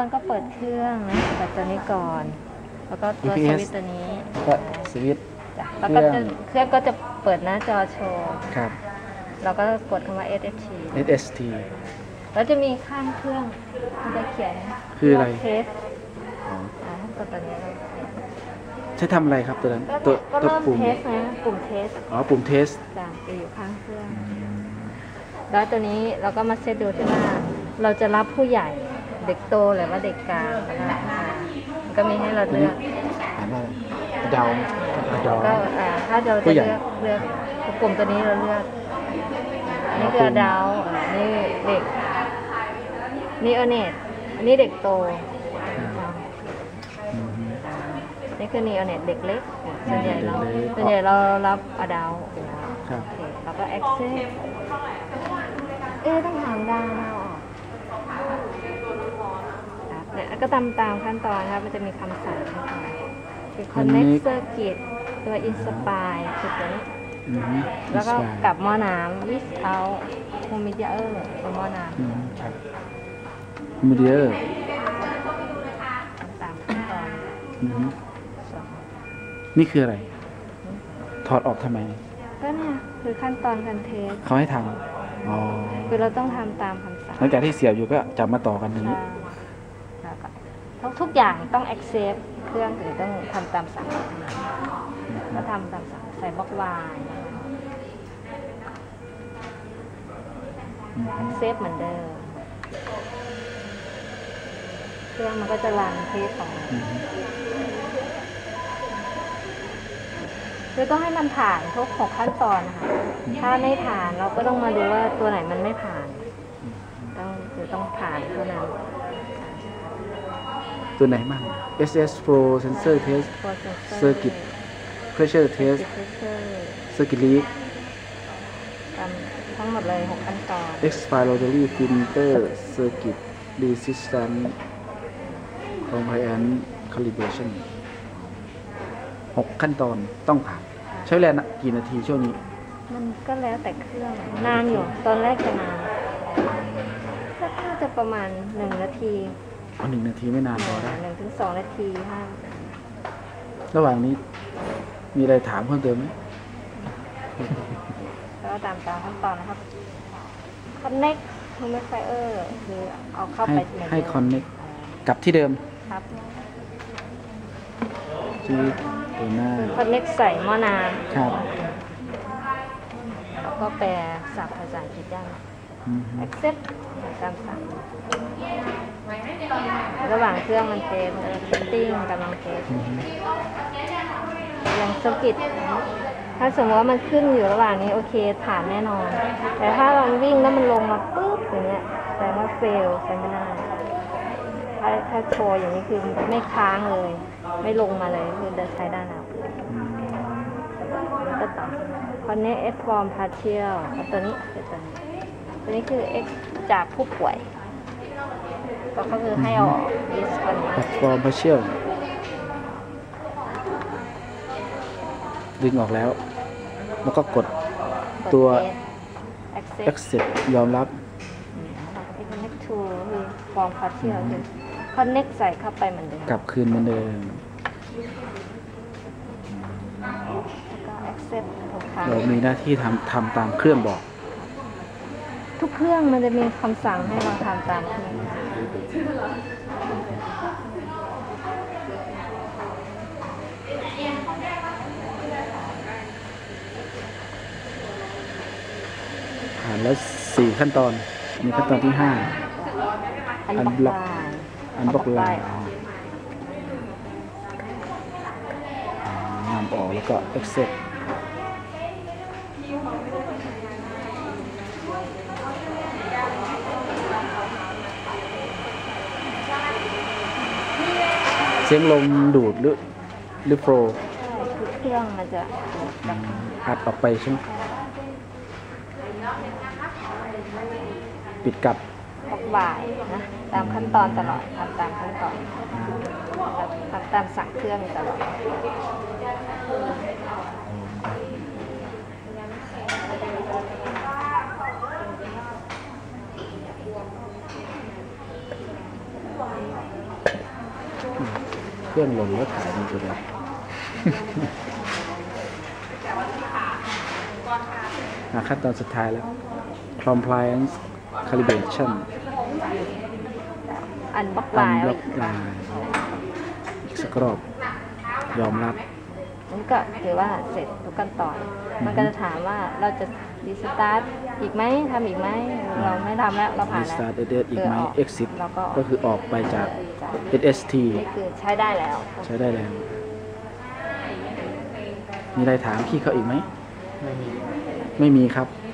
ตอนก็เปิดเครื่องนะเปิดตัวนี้ก่อน แล้วก็ตัวส EPS วิตช์ตัวนี้ก็สวิตช์ จ้ะแล้วก็เครื่จะอง เครื่องก็จะเปิดหน้าจอโชว์ครับ เราก็กดคำว่า SFT SST แล้วจะมีข้างเครื่องมันจะเขียนคืออะไร เทสอ๋ออ่าถ้ากดตัวนี้เราใช้ทำอะไรครับตัวนั้นก็ตัวก็ตัวเริ่มปุ่มเทสนะปุ่มเทสอ๋อปุ่มเทสจ้ะจะอยู่ข้างเครื่อง แล้วตัวนี้เราก็มาเซตดูที่ว่าเราจะรับผู้ใหญ่ เด็กโตหรือว่าเด็กกลางแล้วก็อ่ามันก็มีให้เราเลือกอ่านว่าเดาเดา ก็อ่าถ้าเราผู้จะใหญ่เลือกเลือกกลุ่มตัวนี้เราเลือกอันนี้คือปุ่มดาวอ่านี่เด็ก นี่เอเนตอันนี้เด็กโตอืม นี่คือนีเอเนตเด็กเล็กส่วนใหญ่เราเด็กเล็ก ส่วนใหญ่เรารับอดาวครับโอเคแล้วก็ access เอ๊ะต้องถามดาวออก ครับเนี่ยก็ตามตามขั้นตอนครับมันจะมีคำสั่งให้ทำคือ connect circuit ตัว inspire คือตัวนี้อืมแล้วก็ Inspire กลับหม้อน้ำ without humidor ตัวหม้อน้อืมครับมูเดียร์ำตามขั้นตอนอืมสองนี่คืออะไร ถอดออกทำไม ก็เนี่ยคือขั้นตอนการเทสเขาให้ทำอ๋อคือเราต้องทำตามคำสั่งหลังจากที่เสียบอยู่ก็จับมาต่อกันอย่างนี้แล้ว ก็ทุกทุกอย่างต้อง accept เครื่องถึงต้องทำตามสั่งก็ทำตามสั่งใส่บล็อกวายอืม accept เหมือนเดิม เครื่องมันก็จะรันเทสของมันอืมคือต้องให้มันผ่านทุกหกขั้นตอนนะคะ ถ้าไม่ผ่านเราก็ต้องมาดูว่าตัวไหนมันไม่ผ่าน ตัวไหนมั่ง SS Pro Sensor Test Circuit Pressure Test Circuit Leak ตามทั้งหมดเลยหกขั้นตอน Expiratory Filter Circuit Resistance Compliance Calibration หกขั้นตอนต้องผ่าน ใช้เวลานะกี่นาทีช่วงนี้ มันก็แล้วแต่เครื่อง นานอยู่ ตอนแรกจะนานก็น่าจะประมาณหนึ่งนาที เอาหนึ่งนาทีไม่นานพอได้หนึ่งถึงสองนาทีห้าระหว่างนี้ มีอะไรถามเพิ่มเติมไหมแล้วก็ตามตามขั้นตอนนะครับ connect humidifier คือเอาเข้าให้ไปในให้เดิม connect กลับที่เดิมครับที่ตัวหน้าคือ connect ใส่หม้อน้ครับำแล้วก็แปลศัพท์ภาษาอังกฤษได้อืม accept ตามสั่งระหว่างเครื่องมันเทสเทสติ้งกำลังเทสอืมอย่างสกิตถ้าสมมติว่ามันขึ้นอยู่ระหว่างนี้โอเคผ่านแน่นอน แต่ถ้ามันวิ่งแล้วมันลงมาปุ๊บอย่างเงี้ยแสดงว่าเฟลใช้ไม่ได้ถ้าถ้าโชว์อย่างนี้คือไม่ค้างเลย ไม่ลงมาเลยคือจะใช้ได้แล้วอืมแล้วก็ต่อ connect X form partial เอาตัวนี้คือตัวนี้ ตัวนี้คือ X จากผู้ป่วย ก็คือให้เอาออก is ตัวนี้แพลตฟอร์มพาเชียลดึงออกแล้ว แล้วก็กดตัว accept accept ยอมรับที่ connect to คือ form partial คือ connect ใส่เข้าไปเหมือนเดิมกลับคืนเหมือนเดิม แล้วก็ accept ทุกครั้ง เรามีหน้าที่ทำทำตามเครื่องบอก ทุกเครื่องมันจะมีคำสั่งให้เราทำตามเครื่องผ่านแล้วสี่ขั้นตอน มีขั้นตอนที่ห้าอันบล็อกอันบล็อกไลน์นำออกแล้วก็ accept เสียงลมดูดหรือหรือโฟลคือเครื่องมันจะแบบอัดออกไปใช่ไหมปิดกลับบล็อกบ่ายนะตามขั้นตอนตลอดทำตามขั้นตอนทำตามสั่งเครื่องตลอด เครื่องลงแล้วถ่ายมันจะเลยอะขั้นตอนสุดท้ายแล้ว compliance calibration อันบล็อกอัลายนเอาล็ออีกกลายอีกสักรอบยอมรับมั นก็ถือว่าเสร็จทุกขั้นตอน มันก็จะถามว่าเราจะรีสตาร์ทอีกไหมทำอีกไหมเราไม่ทำแล้วเราผ่านแล้ว restart edit อีกไหมเ exit แล้วก็ก็คือออกไปจากจาก SST นี่คือใช้ได้แล้วใช้ได้แล้ว มีอะไรถามพี่เขาอีกไหม ไม่มี ไม่มีครับเ